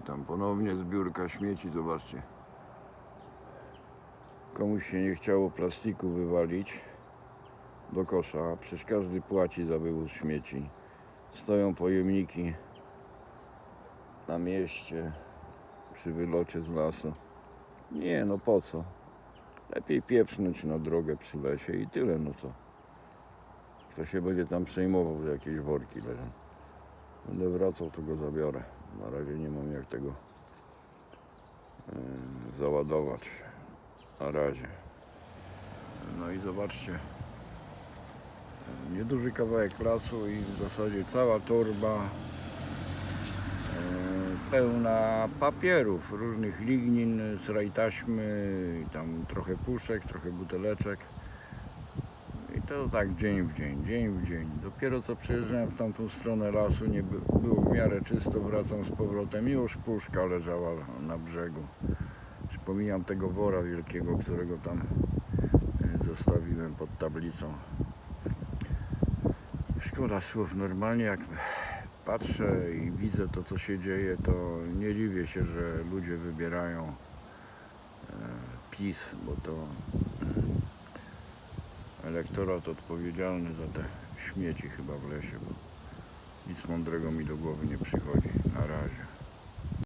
Witam. Ponownie zbiórka śmieci, zobaczcie. Komuś się nie chciało plastiku wywalić do kosza. Przecież każdy płaci za wywóz śmieci. Stoją pojemniki na mieście przy wylocie z lasu. Nie, no po co? Lepiej pieprznąć na drogę przy lesie i tyle, no co. Kto się będzie tam przejmował, że jakieś worki leżą. Będę wracał, to go zabiorę. Na razie nie mam jak tego e, załadować. Na razie. No i zobaczcie. e, Nieduży kawałek lasu i w zasadzie cała torba e, pełna papierów, różnych lignin, sraj taśmy, i tam trochę puszek, trochę buteleczek. I to tak dzień w dzień, dzień w dzień. Dopiero co przejeżdżałem w tamtą stronę lasu, nie by, było w miarę czysto, wracam z powrotem, już puszka leżała na brzegu. Przypominam tego wora wielkiego, którego tam e, zostawiłem pod tablicą. Szkoda słów, normalnie jak patrzę i widzę to, co się dzieje, to nie dziwię się, że ludzie wybierają e, PiS, bo to elektorat odpowiedzialny za te śmieci chyba w lesie, bo nic mądrego mi do głowy nie razie.